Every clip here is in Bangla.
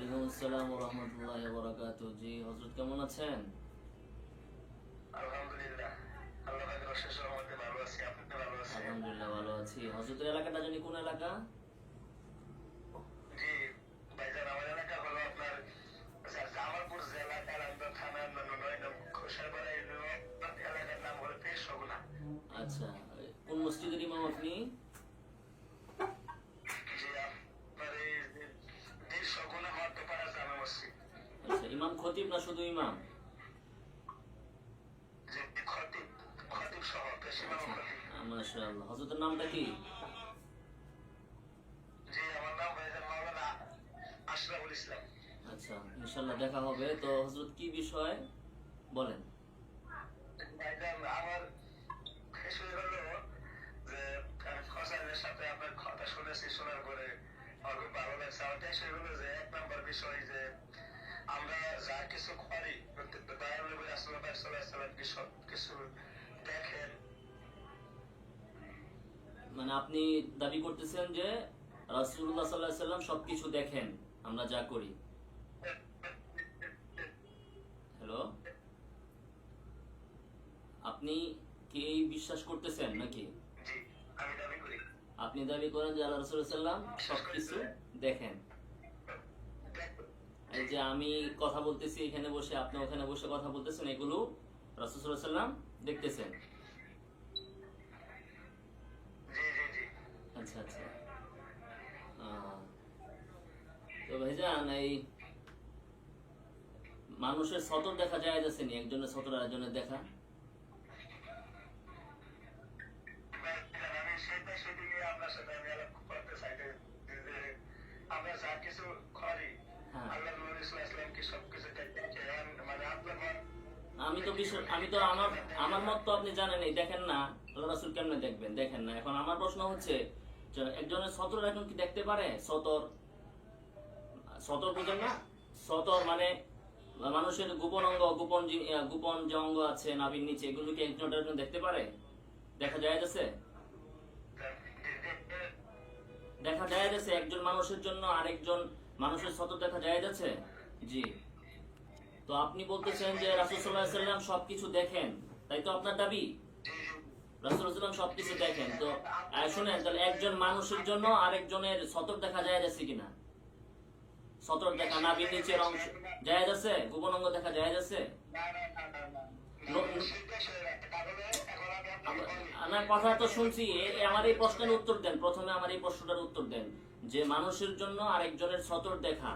ওয়ালাইকুম আসসালাম রহমতুল্লাহ বরাকাতু জি হজরত কেমন আছেন? আলহামদুলিল্লাহ। আল্লাহ পাকের অশেষ রহমতে ভালো আছি। আপনি ভালো আছেন? আলহামদুলিল্লাহ ভালো আছি। হযরতের এলাকাটা জানি কোন এলাকা জি ভাইজান আমার এলাকা হলো আপনার স্যার জামালপুর জেলা কালান্দ থানা নয় নং খোসাইপাড়া ইউনিয়ন এলাকার নাম হলো পীর সগুনা আচ্ছা কোন মসজিদের ইমাম আপনি জি আপনার এই যে পীর সগুনা মধ্যপাড়া জামে মসজিদ আচ্ছা ইমাম খতিব না শুধু ইমাম? মাশাআল্লাহ। নামটা কি? জি আমার নাম মাওলানা আশরাফুল ইসলাম। আচ্ছা দেখা হবে। তো কি বিষয়? বলেন। ভাইজান আমার বিষয় হলো যে ফসাইলের সাথে আপনার কথা শুনেছি শোনার পরে আমার খুব ভালো লাগছে। আমার বিষয় হলো যে এক নম্বর বিষয় যে আমরা যা কিছু করি রাসূলুল্লাহ সাল্লাল্লাহু আলাইহি সব কিছু দেখেন? মানে আপনি দাবি করতেছেন যে রাসূলুল্লাহ সাল্লাল্লাহু আলাইহি সাল্লাম সবকিছু দেখেন আমরা যা করি। হ্যালো আপনি কি এই বিশ্বাস করতেছেন নাকি? জি আমি দাবি করি। আপনি দাবি করেন যে আল্লাহ রসুল সাল্লাম সবকিছু দেখেন। যে আমি কথা বলতেছি এখানে বসে আপনি ওখানে বসে কথা বলতেছেন এগুলো রসুসাল্লাম দেখতেছেন। আচ্ছা আচ্ছা। তো ভাইজান এই মানুষের সতর দেখা যায় যাচ্ছে নি একজনের সতর আরেকজনের দেখা ভাইজান, আমি সেটা সেটি নিয়ে আপনার সাথে আমি আলাপ করতে চাই যে যে আমরা যা কিছু করি হ্যাঁ। আল্লাহ নবী সাল্লাল্লাহু আলাইহি ওয়াসাল্লাম কি সবকিছু দেখেন মানে আপনার মত- আমি তো বিষয় আমি তো আমার আমার মত তো আপনি জানেন এই, দেখেন না, আল্লাহ রাসুল কেমনে দেখবেন? দেখেন না, এখন আমার প্রশ্ন হচ্ছে একজনের সতর এখন কি দেখতে পারে? সতর সতর বুঝেন না? সতর মানে মানুষের গোপন অঙ্গ, গোপন গোপন যে অঙ্গ আছে, নাভির নিচে, এগুলো কি একজন একজন দেখতে পারে? দেখা যায় যাচ্ছে দেখা যায় যাচ্ছে একজন মানুষের জন্য আরেকজন মানুষের সতর দেখা যায় যাচ্ছে জি। তো আপনি বলতেছেন যে রাসুল সাল্লাম সবকিছু দেখেন, তাই তো আপনার দাবি? রাসুল সাল্লাম সবকিছু দেখেন, তো শুনেন, তাহলে একজন মানুষের জন্য আরেকজনের সতর দেখা যায় যাচ্ছে কিনা? সতর দেখা নাভির নিচের অংশ যায় যাচ্ছে গোপন অঙ্গ দেখা যায় যাচ্ছে। আমার কথা তো শুনছি আমার এই প্রশ্নের উত্তর দেন, প্রথমে আমার এই প্রশ্নটার উত্তর দেন, যে মানুষের জন্য আরেকজনের সতর দেখা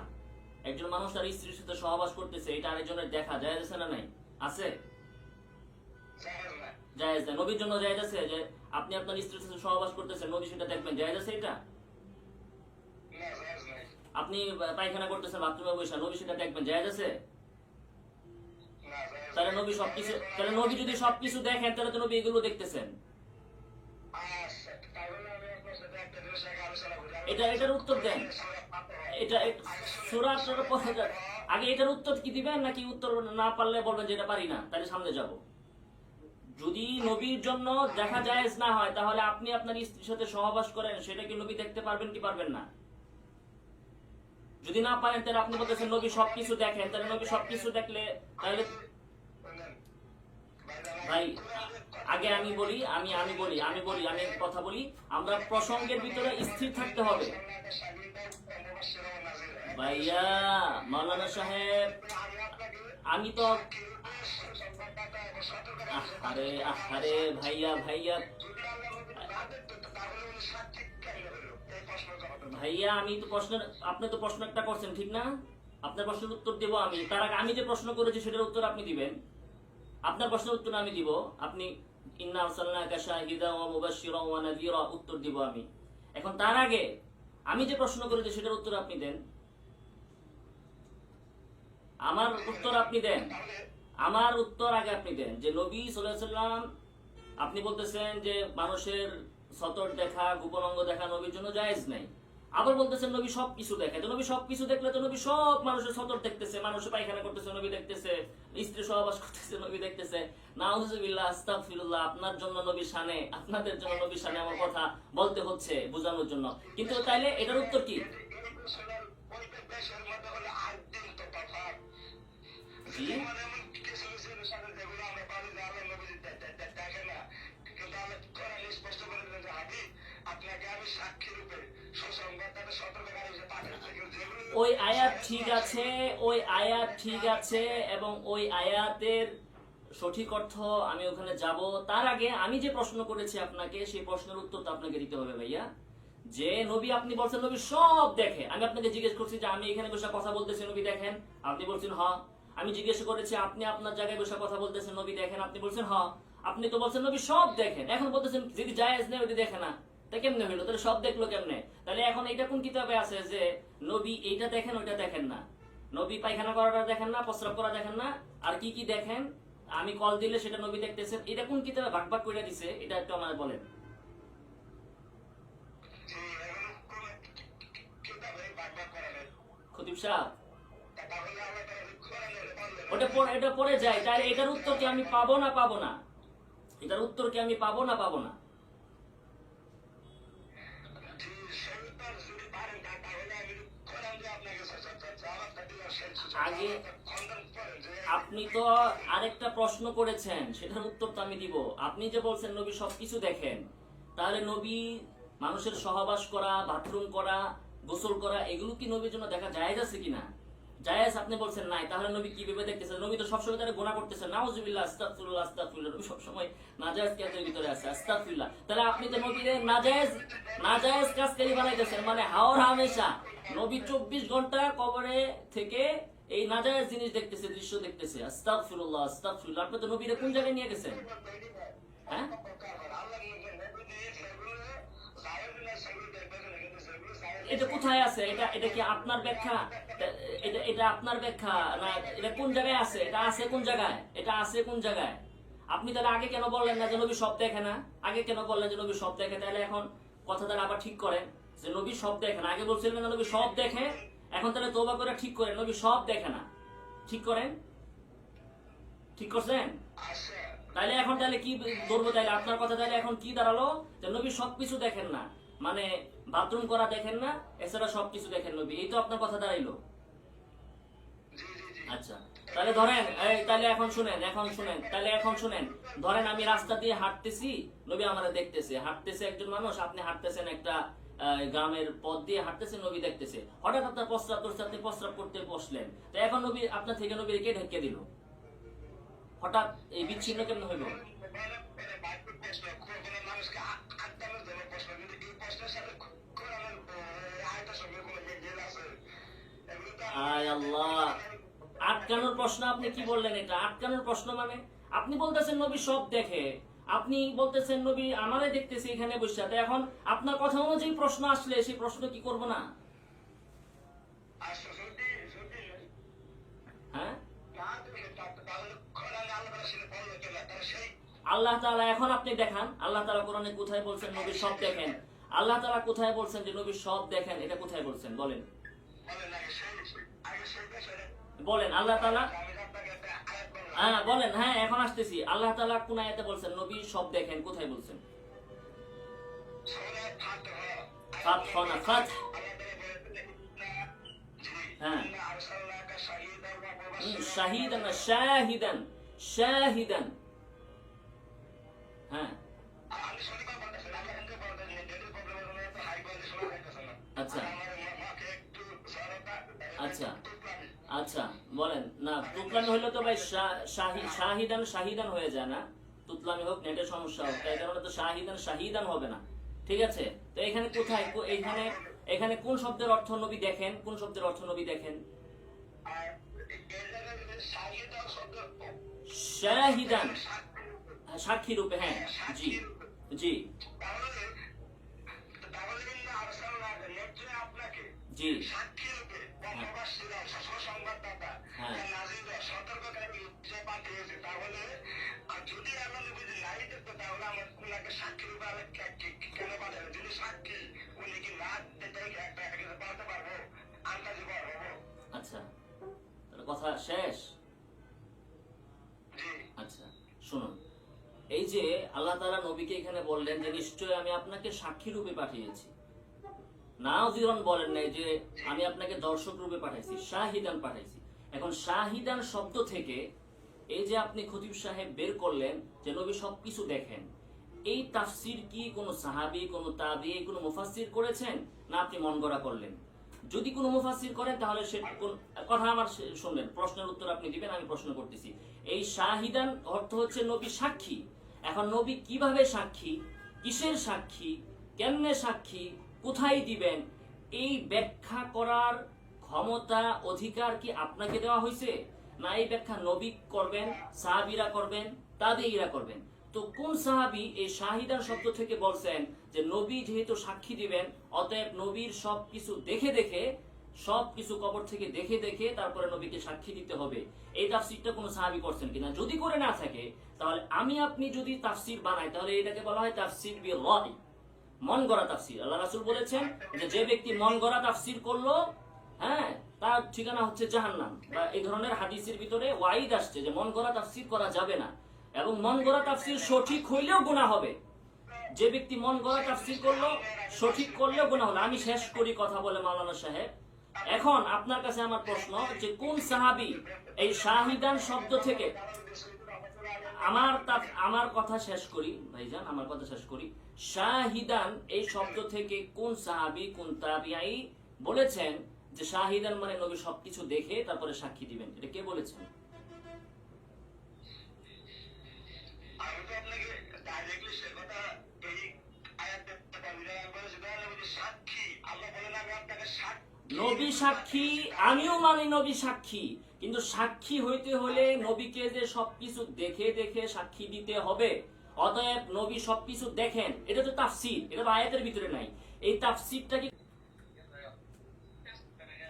একজন মানুষ তার স্ত্রীর সাথে সহবাস করতেছে এটা আরেকজনের দেখা যায় যাচ্ছে না নাই আছে না। জায়েজ না নবীর জন্য জায়েজ আছে যে আপনি আপনার স্ত্রীর সাথে সহবাস করতেছেন নবী সেটা দেখবেন জায়েজ আছে এটা। আপনি পায়খানা করতেছেন বাথরুমে বসে নবী সেটা দেখবেন জায়েজ আছে তাহলে নবী সবকিছু তাহলে নবী যদি সবকিছু দেখেন তাহলে তো নবী এগুলো দেখতেছেন আচ্ছা। এটা এটার উত্তর দেন এটা সুরা পথে আগে এটার উত্তর কি দিবেন নাকি উত্তর না পারলে বলবেন যে এটা পারি না? তাহলে সামনে যাব। যদি নবীর জন্য দেখা জায়েজ না হয়, তাহলে আপনি আপনার স্ত্রীর সাথে সহবাস করেন, সেটা কি নবী দেখতে পারবেন কি পারবেন না? যদি না পারেন, তাহলে আপনি বলতেছেন, নবী সবকিছু দেখেন। তাহলে নবী সবকিছু দেখলে তাহলে ভাই, আগে আমি বলি, আমি আমি বলি আমি বলি, আমি কথা বলি, আমরা প্রসঙ্গের ভিতরে স্থির থাকতে হবে। ভাইয়া, মাওলানা সাহেব, আমি তো আরে আরে, ভাইয়া ভাইয়া। ভাইয়া, আমি তো প্রশ্ন আপনি তো প্রশ্ন একটা করছেন, ঠিক না? আপনার প্রশ্নের উত্তর দেবো আমি। তার আগে আমি যে প্রশ্ন করেছি, সেটার উত্তর আপনি দিবেন। আপনার প্রশ্নের উত্তর আমি দিব। আপনি, ইন্না উত্তর দিব আমি। এখন তার আগে আমি যে প্রশ্ন করেছি সেটার উত্তর আপনি দেন। আমার উত্তর আপনি দেন। আমার উত্তর আগে আপনি দেন যে নবী সাল্লাম আপনি বলতেছেন যে মানুষের সতর দেখা, গোপন অঙ্গ দেখা নবীর জন্য জায়েজ নাই। আবার বলতেছেন নবী সব কিছু দেখে তো নবী সব কিছু দেখলে তো নবী সব মানুষের সতর দেখতেছে মানুষের পায়খানা করতেছে নবী দেখতেছে স্ত্রী সহবাস করতেছে নবী দেখতেছে। নাউজুবিল্লাহ আপনার জন্য নবী আপনাদের জন্য নবী সানে আমার কথা বলতে হচ্ছে বোঝানোর জন্য। কিন্তু তাইলে এটার উত্তর কি? জি। ওই আয়াত ঠিক আছে, ওই আয়াত ঠিক আছে এবং ওই আয়াতের সঠিক অর্থ আমি ওখানে যাব। তার আগে আমি যে প্রশ্ন করেছি আপনাকে, সেই প্রশ্নের উত্তর তো আপনাকে দিতে হবে ভাইয়া। যে নবী আপনি বলছেন, নবী সব দেখে। আমি আপনাকে জিজ্ঞেস করছি যে আমি এখানে বসে কথা বলতেছি, নবী দেখেন? আপনি বলছেন, হ। আমি জিজ্ঞেস করেছি, আপনি আপনার জায়গায় বসে কথা বলতেছেন, নবী দেখেন? আপনি বলছেন, হ। আপনি তো বলছেন, নবী সব দেখেন। এখন বলতেছেন, যদি জায়েজ নেই ওইটা দেখে না। তা কেমনে হইল? তাহলে সব দেখল কেমনে? তাহলে এখন এটা কোন কিতাবে আছে যে নবী এইটা দেখেন, ওইটা দেখেন না? নবী পায়খানা করাটা দেখেন না, প্রস্রাব করা দেখেন না, আর কি কি দেখেন? আমি কল দিলে সেটা নবী দেখতেছেন। এটা কোন কিতাবে? ভাগ ভাগ করে দিছে, এটা একটু আমার বলেন। খতিব সাহেব ওটা পড়ে এটা পড়ে যায়। তাহলে এটার উত্তর কি আমি পাবো না পাবো না? এটার উত্তর কি আমি পাবো না পাবো না? আগে- আপনি তো আরেকটা প্রশ্ন করেছেন, সেটার উত্তর তো আমি দিব। আপনি যে বলছেন, নবী সবকিছু দেখেন, তাহলে নবী মানুষের সহবাস করা, বাথরুম করা, গোসল করা, এগুলো কি নবীর জন্য দেখা জায়েজ আছে কিনা? জায়েজ আপনি বলছেন নাই, তাহলে নবী কি ভেবে দেখতেছেন? নবী তো সবসময় তারা গোনা করতেছেন। নাউজুবিল্লাহ, আস্তাগফিরুল্লাহ আস্তাগফিরুল্লাহ। নবী সবসময় নাজায়েজ কাজের ভিতরে আছে, আস্তাগফিরুল্লাহ। তাহলে আপনি তো নবীরে নাজায়েজ নাজায়েজ কাজকারী বানাইতেছেন মানে হাওর হামেশা। নবী চব্বিশ ঘণ্টা কবরে থেকে এই নাজায়েজ জিনিস দেখতেছে দৃশ্য দেখতেছে আস্তাগফিরুল্লাহ আস্তাগফিরুল্লাহ আপনি তো নবীরে কোন জায়গায় নিয়ে গেছেন হ্যাঁ এটা কোথায় আছে এটা এটা কি আপনার ব্যাখ্যা এটা এটা আপনার ব্যাখ্যা না এটা কোন জায়গায় আছে এটা আছে কোন জায়গায় এটা আছে কোন জায়গায় আপনি তাহলে আগে কেন বললেন না যে নবী সব দেখে না আগে কেন বললেন যে নবী সব দেখে তাহলে এখন কথা তাহলে আবার ঠিক করেন যে নবী সব দেখে না? আগে বলছিলেন না নবী সব দেখে এখন তাহলে তোবা করে ঠিক করেন, নবী সব দেখে না। ঠিক করেন? ঠিক করছেন? তাহলে এখন তাহলে কি ধরবো তাহলে আপনার কথা তাহলে এখন কি দাঁড়াল? যে নবী সবকিছু দেখেন না। মানে বাথরুম করা দেখেন না, এছাড়া সবকিছু দেখেন নবী। এই তো আপনার কথা দাঁড়াইলো। আচ্ছা তাহলে ধরেন তাহলে এখন শুনেন এখন শুনেন তাহলে এখন শুনেন। ধরেন আমি রাস্তা দিয়ে হাঁটতেছি, নবী আমারে দেখতেছে। হাঁটতেছে একজন মানুষ, আপনি হাঁটতেছেন একটা গ্রামের পথ দিয়ে হাঁটতেছেন, নবী দেখতেছে। হঠাৎ আপনার প্রস্রাব করছে আপনি প্রস্রাব করতে বসলেন। তো এখন নবী, আপনার থেকে নবী কে ঢেকে দিল? হঠাৎ এই বিচ্ছিন্ন কেমন হইল? আটকানোর প্রশ্ন আপনি কি বললেন এটা? আটকানোর প্রশ্ন মানে? আপনি বলতেছেন নবী সব দেখে। আপনি বলতেছেন নবী আমারে দেখতেছি এখানে বসে। তো এখন আপনার কথা অনুযায়ী প্রশ্ন আসলে সেই প্রশ্ন কি করব না? হ্যাঁ? আল্লাহ তাআলা এখন আপনি দেখান আল্লাহ তাআলা কোরআনে কোথায় বলছেন নবী সব দেখেন। আল্লাহ তাআলা কোথায় বলছেন যে নবী সব দেখেন এটা কোথায় বলছেন বলেন। বলেন আল্লাহ তাআলা হ্যাঁ বলেন হ্যাঁ এখন আসতেছি। আল্লাহ তাআলা কোন আয়াতে বলছেন? নবী সব দেখেন কোথায় বলছেন? ফাতহ না ফাতহ। হ্যাঁ। শাহিদান শাহিদান শাহিদান। হ্যাঁ। আচ্ছা। আচ্ছা। আচ্ছা বলেন। না তুতলামি হলে তো ভাই শাহিদান শাহিদান হয়ে যায় না। তুতলামি হোক নেটের সমস্যা হোক তাই কারণে তো শাহিদান শাহিদান হবে না। ঠিক আছে? তো এখানে কোথায়? এখানে এখানে কোন শব্দের অর্থ নবী দেখেন? কোন শব্দের অর্থ নবী দেখেন? শাহিদান। সাক্ষী রূপে হ্যাঁ জি জি। জি। যে পাঠিয়েছে তাহলে আর যদি আমরা যদি নাই দেখতো তাহলে আমার উনাকে সাক্ষী রূপে আমি কেন পাঠাবে যদি সাক্ষী উনি কি না দেখে একটা একটা পাঠাতে পারব? আন্দাজি পারব আচ্ছা। তাহলে কথা শেষ? আচ্ছা শুনুন। এই যে আল্লাহ নবীকে এখানে বললেন যে নিশ্চয় আমি আপনাকে সাক্ষী রূপে পাঠিয়েছি। নাও জীবন বলেন নাই যে আমি আপনাকে দর্শক রূপে পাঠাইছি শাহিদান পাঠাইছি। এখন শাহিদান শব্দ থেকে এই যে আপনি খতিব সাহেব বের করলেন যে নবী সবকিছু দেখেন, এই তাফসির কি কোনো সাহাবি, কোনো তাবি কোনো মুফাসসির করেছেন না আপনি মন গড়া করলেন? যদি কোনো মুফাসসির করেন তাহলে সে কথা আমার শে- শুনবেন প্রশ্নের উত্তর আপনি দিবেন, আমি প্রশ্ন করতেছি। এই শাহিদান অর্থ হচ্ছে নবী সাক্ষী। এখন নবী কীভাবে সাক্ষী, কিসের সাক্ষী, কেমনে সাক্ষী, কোথায় দিবেন, এই ব্যাখ্যা করার ক্ষমতা, অধিকার কি আপনাকে দেওয়া হয়েছে না এই ব্যাখ্যা নবী করবেন, সাহাবিরা করবেন তাদেইরা করবেন। তো কোন সাহাবি এই শাহিদার শব্দ থেকে বলছেন যে নবী যেহেতু সাক্ষী দিবেন, অতএব নবীর সব কিছু দেখে দেখে সব কিছু কবর থেকে দেখে দেখে তারপরে নবীকে সাক্ষী দিতে হবে। এই তাফসিরটা কোনো সাহাবি করছেন কিনা? যদি করে না থাকে, তাহলে আমি আপনি যদি তাফসির বানাই, তাহলে এটাকে বলা হয় তাফসির বি রাই মন গড়া তাফসির। আল্লাহ রাসূল বলেছেন যে যে ব্যক্তি মন গড়া তাফসির করল হ্যাঁ তার ঠিকানা হচ্ছে জাহান্নাম। বা এই ধরনের হাদিসের ভিতরে ওয়াইদ আসছে যে মন গড়া তাফসির করা যাবে না। এবং মন গড়া তাফসির সঠিক হইলেও গুনাহ হবে। যে ব্যক্তি মন গড়া তাফসির করল, সঠিক করলেও গুনাহ হবে। আমি শেষ করি কথা বলে মাওলানা সাহেব। এখন আপনার কাছে আমার প্রশ্ন যে কোন সাহাবি এই শাহিদান শব্দ থেকে আমার আমার কথা শেষ করি, ভাইজান, আমার কথা শেষ করি। শাহিদান এই শব্দ থেকে কোন সাহাবি, কোন তাবিআই বলেছেন যে শাহিদান মানে নবী সবকিছু দেখে তারপরে সাক্ষী দিবেন এটা কে বলেছেন? নবী সাক্ষী আমিও মানি নবী সাক্ষী। কিন্তু সাক্ষী হইতে হলে নবীকে যে সবকিছু দেখে দেখে সাক্ষী দিতে হবে। অতএব নবী সবকিছু দেখেন। এটা তো তাফসির এটা তো আয়াতের ভিতরে নাই। এই তাফসিরটা কি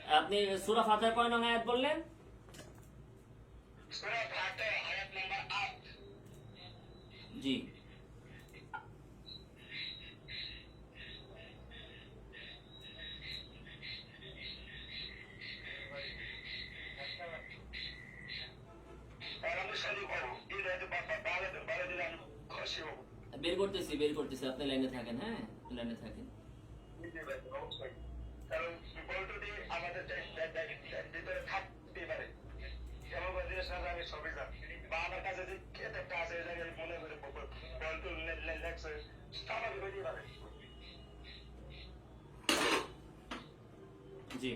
আপনি সূরা ফাতিহা কয় নং আয়াত বললেন? সূরা ফাতিহা আয়াত নাম্বার 8 জি। বের করতেছি বের করতেছি আপনি লাইনে থাকেন হ্যাঁ? লাইনে থাকেন। কারণ বলটুটি আমাদের ভিতরে থাকতে পারে আমি। বা আমার কাছে এই জায়গায় মনে করে লেখছে, পারে। জি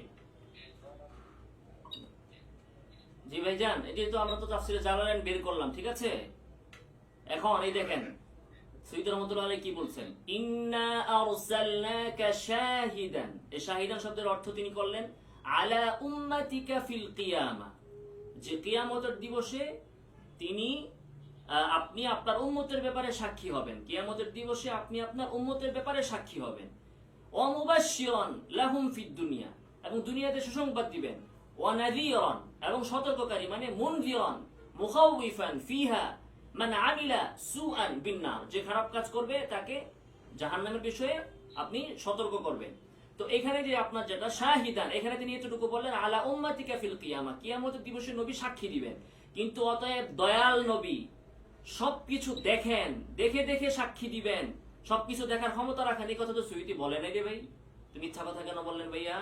জি ভাইজান এটি তো আমরা তো তাফসিরে জালালাইন বের করলাম ঠিক আছে এখন এই দেখেন সৈয়দ রহমতুল্লাহ কি বলছেন? ইন্না আরসালনাকা শাহিদান এই শাহিদান শব্দের অর্থ তিনি করলেন, আলা উম্মাতিকা ফিল কিয়ামা যে কিয়ামতের দিবসে তিনি আপনি আপনার উম্মতের ব্যাপারে সাক্ষী হবেন। কিয়ামতের দিবসে আপনি আপনার উম্মতের ব্যাপারে সাক্ষী হবেন। অমুবাশিরন লাহুম ফিদ দুনিয়া এবং দুনিয়াতে সুসংবাদ দিবেন। ওয়ানাদিরন এবং সতর্ককারী মানে মুনদিরন মুখাউইফান ফিহা মানে আমিলা সু আন বিন্নার যে খারাপ কাজ করবে তাকে জাহান্নামের বিষয়ে আপনি সতর্ক করবেন তো এখানে যে আপনার যেটা শাহিদান এখানে তিনি এতটুকু বললেন আলা উম্মাতিকা ফিল কিয়ামা কিয়ামতের দিবসে নবী সাক্ষী দিবেন কিন্তু অতএব দয়াল নবী সবকিছু দেখেন দেখে দেখে সাক্ষী দিবেন সবকিছু দেখার ক্ষমতা রাখেন এই কথা তো সুইটি বলে নাই রে ভাই তুমি মিথ্যা কথা কেন বললেন ভাইয়া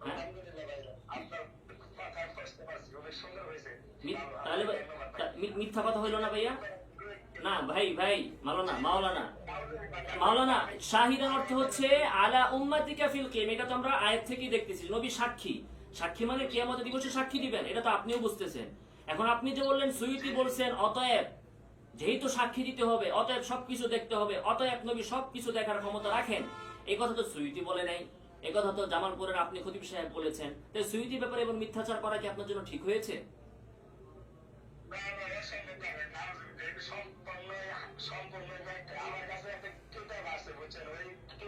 হ্যাঁ? তাহলে মিথ্যা কথা হইল না ভাইয়া? না, ভাই ভাই, মাওলানা মাওলানা মাওলানা শাহিদান অর্থ হচ্ছে, আলা উম্মাতিকা ফিল কিয়াম এটা তো আমরা আয়াত থেকেই দেখতেছি, নবী সাক্ষী। সাক্ষী মানে কিয়ামতের দিবসে সাক্ষী দিবেন, এটা তো আপনিও বুঝতেছেন। এখন আপনি যে বললেন, সুইটি বলছেন, অতএব, যেহেতু সাক্ষী দিতে হবে, অতএব সবকিছু দেখতে হবে, অতএব নবী সবকিছু দেখার ক্ষমতা রাখেন, এই কথা তো সুইতি বলে নাই। এই কথা তো জামালপুরের আপনি খতিব সাহেব বলেছেন। তো সুইটি ব্যাপারে এবং মিথ্যাচার করা কি আপনার জন্য ঠিক হয়েছে?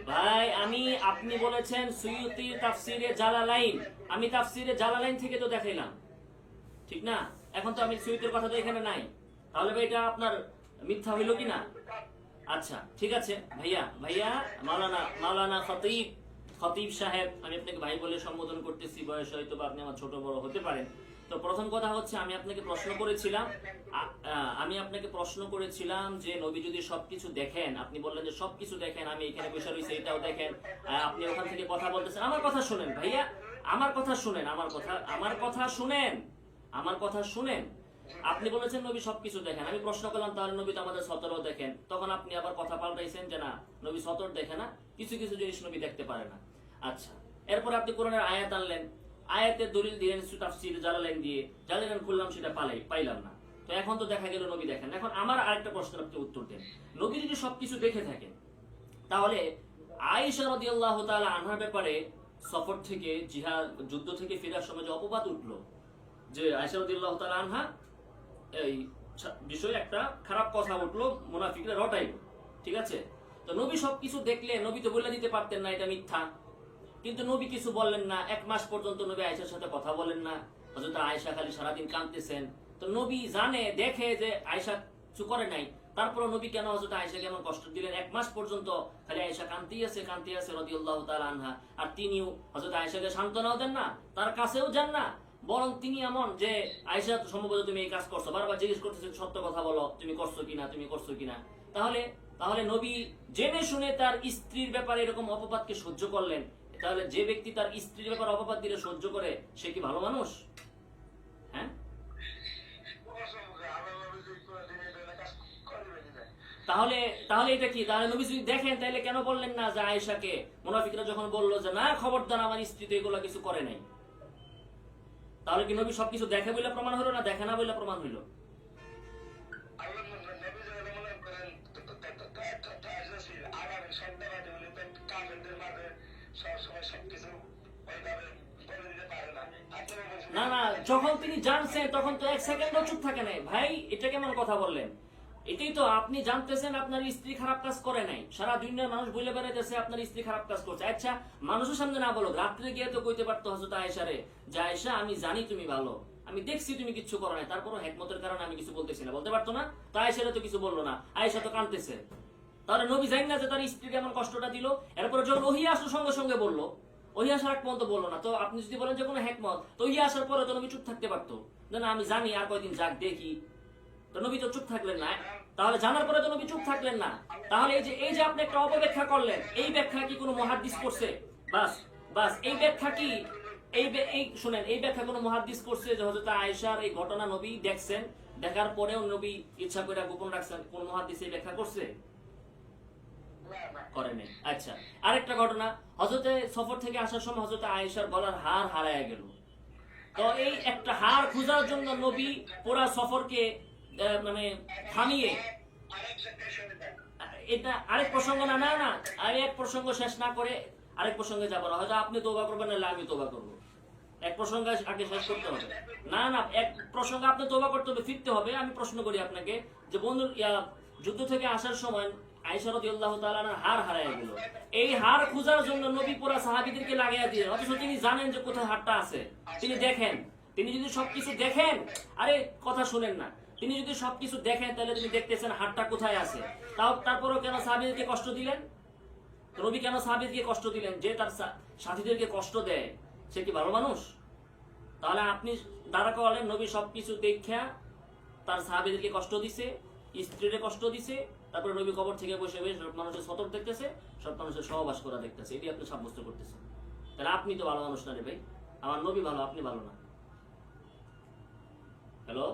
ভাই, আমি, আপনি বলেছেন সুয়ুতির তাফসিরে জালালাইন। আমি তাফসিরে জালালাইন থেকে তো দেখাইলাম। ঠিক না? এখন তো আমি সুয়ুতির কথা তো এখানে নাই। তাহলে ভাই, এটা আপনার মিথ্যা হইল কি না আচ্ছা ঠিক আছে। ভাইয়া ভাইয়া, মাওলানা মাওলানা খতিব খতিব সাহেব, আমি আপনাকে ভাই বলে সম্বোধন করতেছি, বয়স হয়তো বা আপনি আমার ছোট বড় হতে পারেন। তো প্রথম কথা হচ্ছে, আমি আপনাকে প্রশ্ন করেছিলাম আমি আপনাকে প্রশ্ন করেছিলাম যে, নবী যদি সবকিছু দেখেন, আপনি বললেন যে সবকিছু দেখেন, আমি এখানে বসে রয়েছি, এটাও দেখেন আপনি ওখান থেকে কথা বলতেছেন, আমার কথা শোনেন, ভাইয়া, আমার কথা শুনেন, আমার কথা আমার কথা শুনেন, আমার কথা শুনেন। আপনি বলেছেন, নবী সবকিছু দেখেন। আমি প্রশ্ন করলাম, তাহলে নবী তো আমাদের সতরও দেখেন। তখন আপনি আবার কথা পাল্টাইছেন যে, না, নবী সতর দেখে না, কিছু কিছু জিনিস নবী দেখতে পারে না। আচ্ছা এরপর আপনি কোরআনের আয়াত আনলেন। আয়াতের দলিল দিলেন তাফসির জালালেন দিয়ে। জালালেন খুললাম, সেটা পালাই পাইলাম না। তো এখন তো দেখা গেল নবী দেখেন। এখন আমার আরেকটা প্রশ্নের আপনি উত্তর দেন। নবী যদি সবকিছু দেখে থাকেন, তাহলে আয়েশা রাদিয়াল্লাহু তাআলা আনহার ব্যাপারে সফর থেকে, জিহাদ, যুদ্ধ থেকে ফেরার সময় যে অপবাদ উঠল, যে আয়েশা রাদিয়াল্লাহু তাআলা আনহা এই বিষয়ে একটা খারাপ কথা উঠল, মুনাফিকরা রটাইল, ঠিক আছে? তো নবী সবকিছু দেখলে, নবী তো বলে দিতে পারতেন না এটা মিথ্যা। কিন্তু নবী কিছু বললেন না, এক মাস পর্যন্ত নবী আয়েশার সাথে কথা বলেন না। হযরত আয়েশা খালি সারাদিন কাঁদতেছেন। তো নবী জানে, দেখে যে আয়েশা কিছু করে নাই। তারপর নবী কেন হযরত আয়েশা কেন কষ্ট দিলেন? এক মাস পর্যন্ত খালি আয়েশা কান্তি আছে কান্তি আছে রাদিয়াল্লাহু তাআলা আনহা। আর তিনিও হযরত আয়েশাকে সান্ত্বনাও দেন না, তার কাছেও যান না। বরং তিনি এমন যে, আয়েশা, তো সম্ভবত তুমি এই কাজ করছ। বারবার জিজ্ঞেস করতেছেন সত্য কথা বলো, তুমি করছ কিনা, তুমি করছ কিনা। তাহলে তাহলে নবী জেনে শুনে তার স্ত্রীর ব্যাপারে এরকম অপবাদকে সহ্য করলেন। তাহলে যে ব্যক্তি তার স্ত্রীর ব্যাপারে অপবাদ দিলে সহ্য করে, সে কি ভালো মানুষ? হ্যাঁ? তাহলে তাহলে এটা কি? তাহলে নবী যদি দেখেন, তাহলে কেন বললেন না যে আয়েশাকে? মুনাফিকরা যখন বলল যে, না, খবরদার, আমার স্ত্রী তো এগুলো কিছু করে নাই। তাহলে কি নবী সবকিছু দেখে বলে প্রমাণ হলো না দেখে না বলে প্রমাণ হইল মনে না না যখন তিনি জানছেন তখন তো এক সেকেন্ডও চুপ থাকে নাই ভাই এটা কেমন কথা বললেন এটাই তো আপনি জানতেছেন আপনার স্ত্রী খারাপ কাজ করে নাই। সারা দুনিয়ার মানুষ বলে বেড়াইতেছে আপনার স্ত্রী খারাপ কাজ করছে। আচ্ছা মানুষের সামনে না বলো, রাত্রে গিয়ে তো কইতে পারতো হজরত আয়েশারে যে, আয়েশা, আমি জানি তুমি ভালো। আমি দেখছি তুমি কিছু করো নাই। তারপরও হেকমতের কারণে আমি কিছু বলতেছি না। বলতে পারতো না? তো আয়েশারে তো কিছু বলল না। আয়েশা তো কাঁদতেছে। তাহলে নবী জানি না যে তার স্ত্রীকে এমন কষ্টটা দিল? এরপরে যখন ওহি আসলো সঙ্গে সঙ্গে বলল, ওহি আসার এক পর্যন্ত বলল না। তো আপনি যদি বলেন যে কোনো হেকমত, তো ওহি আসার পরে তো নবী চুপ থাকতে পারতো। না, আমি জানি, আর কয়দিন যাক, দেখি। তো নবী তো চুপ থাকলেন না। তাহলে জানার পরে তো নবী চুপ থাকলেন না। তাহলে এই যে এই যে আপনি একটা অপব্যাখ্যা করলেন, এই ব্যাখ্যা কি কোনো মহাদ্দিস করছে? বাস বাস, এই ব্যাখ্যা কি? এই এই, শুনেন, এই ব্যাখ্যা কোনো মহাদ্দিস করছে যে হযরত আয়েশার এই ঘটনা নবী দেখছেন, দেখার পরেও নবী ইচ্ছা করে গোপন রাখছেন, কোন মহাদ্দিস এই ব্যাখ্যা করছে? করেনি আচ্ছা আরেকটা ঘটনা হজরতে সফর থেকে আসার সময় হজরতে আয়েশার গলার হার হারায় গেল। তো এই একটা হার খোঁজার জন্য নবী পুরা সফরকে মানে থামিয়ে এটা আরেক প্রসঙ্গ না না না এক প্রসঙ্গ শেষ না করে আরেক প্রসঙ্গে যাব না। হয়তো আপনি তোবা করবেন, নাহলে আমি তোবা করব। এক প্রসঙ্গ আগে শেষ করতে হবে। না না, এক প্রসঙ্গ আপনি তোবা করতে হবে, ফিরতে হবে। আমি প্রশ্ন করি আপনাকে যে বন্ধু যুদ্ধ থেকে আসার সময় রাদিয়াল্লাহু তাআলার হার হারায় গেল। এই হার খোঁজার জন্য নবী সাহাবীদেরকে লাগাইয়া দিয়ে অথচ তিনি জানেন যে কোথায় হারটা আছে। তিনি দেখেন। তিনি যদি সবকিছু দেখেন, আরে, কথা শুনেন না। তিনি যদি সবকিছু দেখেন, তাহলে তিনি দেখতেছেন হারটা কোথায় আছে। তাও তারপরেও কেন সাহাবীদেরকে কষ্ট দিলেন? নবী কেন সাহাবীদেরকে কষ্ট দিলেন? যে তার সাথীদেরকে কষ্ট দেয়, সে কি ভালো মানুষ? তাহলে আপনি দাঁড়া করালেন, নবী সবকিছু দেখা তার সাহাবীদেরকে কষ্ট দিছে, স্ত্রীরে কষ্ট দিছে, তারপরে নবী কবর থেকে বসে বসে সব মানুষের সতর্ক দেখতেছে, সব মানুষের সহবাস করা দেখতেছে। এটি আপনি সাব্যস্ত করতেছেন। তাহলে আপনি তো ভালো মানুষ না রে ভাই। আমার নবী ভালো, আপনি ভালো না। হ্যালো?